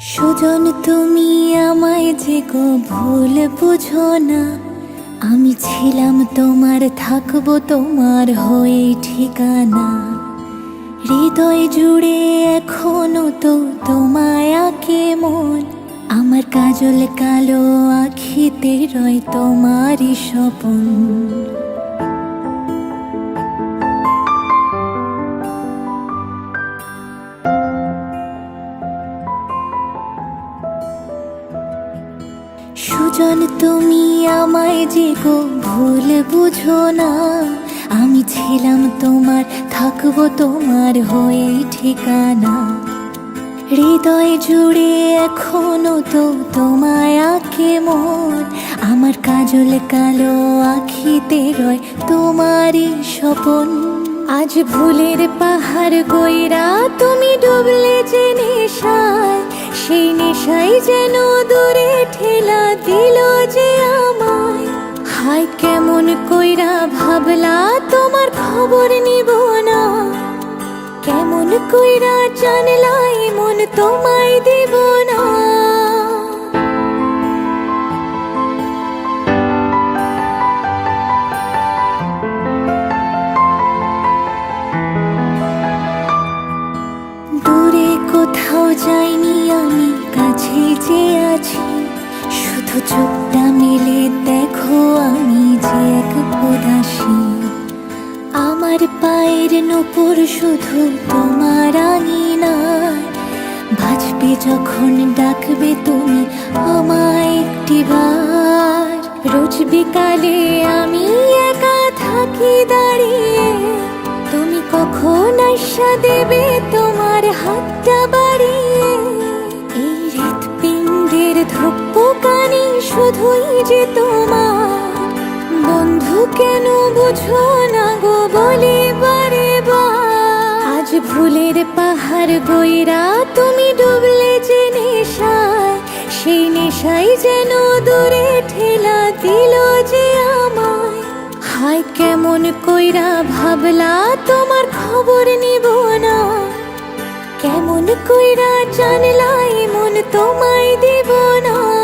সুজন, তুমি আমায় যে গো ভুল বুঝো না। আমি ছিলাম তোমার, থাকব তোমার হয়ে ঠিকানা। হৃদয় জুড়ে এখনও তো তোমায় আঁকে মন। আমার কাজল কালো আখিতে রয় তোমারই স্বপন। সুজন, তুমি আমায় যে গো ভুল বুঝো না। আমি ছিলাম তোমার, থাকব তোমার হয়ে ঠিকানা। হৃদয় জুড়ে এখনও তো তোমায় আঁকে মন। আমার কাজল কালো আখিতে রয় তোমারই স্বপন। আজ ভুলের পাহাড় গইরা তুমি ডুবলে যে নেশায়। সেই নেশাই যেন দূরে ঠেলা দিল যে আমায়। হাই কেমন কইরা ভাবলা, তোমার খবর নিব না। কেমন কইরা জানলাই মন তোমায় শুধু চোখটা মেলে, দেখো আমি যে এক উদাসী। আমার পায়ের নপুর শুধু তোমার আঙিনায়। বাজবে যখন ডাকবে তুমি আমায় একটিবার রোজ বিকালে আমি একা থাকি দাঁড়িয়ে। তুমি কখন আশা দেবে তোমার হাতটা বাড়িয়ে? কেন বুঝো না গো? বলে বারে আজ ভুলের পাহাড় গইরা তুমি ডুবলে যে নেশায়, সেই নেশাই যেন দূরে ঠেলা দিল যে আমায়। হায়, কেমন কইরা ভাবলা, তোমার খবর নিব না। কেমন কইরা জানলাই, মন তোমায় দিব না।